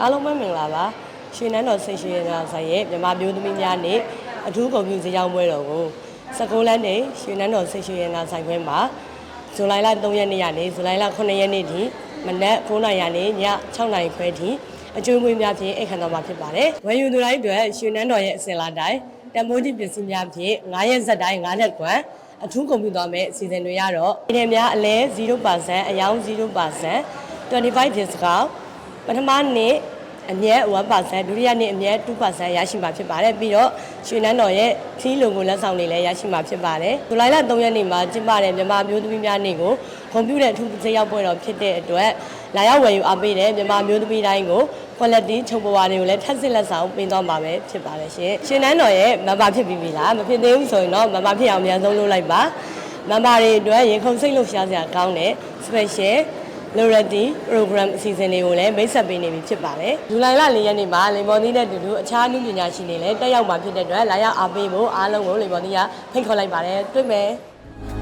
အားလုံးပဲမင်္ဂလာပါရွှေနန်းတော်ဆိတ်ရွှေရနာဆိုင်ရဲ့မြန်မာမျိုးသမီးများနေ့အထူးကုန်ပြူစကြောင်းပွဲတော်ကို16လမ်းနေရွှေနန်းတော်ဆိတ်ရွှေရနာဆိုင်ခွဲမှာဇူလိုင်လ3ရက်နေ့ကနေဇူလိုင်လ9ရက်နေ့ထိမနက်9:00နာရီကနေည6:00နာရီခွဲထိအကျွေးမွေးများဖြင့်အိတ်ခံတော်မှာဖြစ်ပါတယ်ဝယ်ယူသူတိုင်းအတွက်ရွှေနန်းတော်ရဲ့အစင်လာတိုင်းတန်ဖိုးကြီးပစ္စည်းများဖြင့်9ရက်ဆက်တိုင်း9ရက်ကွမ်အထူးကုန်ပြူသွားမယ့်အစီအစဉ်တွေရတော့ဒီနေ့များအလဲ0%အယောင်း0% 25 discount ပထမနေ့အမြဲ1%ဒုတိယနေ့အမြဲ2%ရရှိမှာဖြစ်ပါတယ်ပြီးတော့ရွှေနန်းတော်ရဲ့ခီးလုံကိုလက်ဆောင်တွေလည်းရရှိမှာဖြစ်ပါတယ်ဇူလိုင်လ3ရက်နေ့မှာကျင်းပတဲ့မြန်မာမျိုးသမီးများနေ့ကိုကွန်ပျူတာအထူးစိတ်ရောက်ပွဲတော်ဖြစ်တဲ့အတွက်လာရောက်ဝယ်ယူအားပေးတဲ့မြန်မာမျိုးသမီးတိုင်းကို quality ချုပ်ပွားတွေကိုလည်းထပ်စစ်လက်ဆောင်ပေးသွားမှာပဲဖြစ်ပါတယ်ရှင်ရွှေနန်းတော်ရဲ့မဘာဖြစ်ပြီးပြီလားမဖြစ်သေးဘူးဆိုရင်တော့မဘာဖြစ်အောင်အများဆုံးလုပ်လိုက်ပါမဘာတွေအတွက်ရင်ခုန်စိတ်လှုပ်ရှားစရာကောင်းတဲ့ special Loyalty Program အစီအစဉ်တွေကိုလည်းမိတ်ဆက်ပေးနေပြီဖြစ်ပါတယ်။ဇူလိုင်လ၄ရက်နေ့မှာလေမော်သီးနဲ့အတူတူအခြားအမှုပညာရှင်တွေလည်းတက်ရောက်မှာဖြစ်တဲ့အတွက်လာရောက်အားပေးဖို့အားလုံးကိုလေမော်သီးကဖိတ်ခေါ်လိုက်ပါတယ်။တွေ့မယ်။ Forever gems my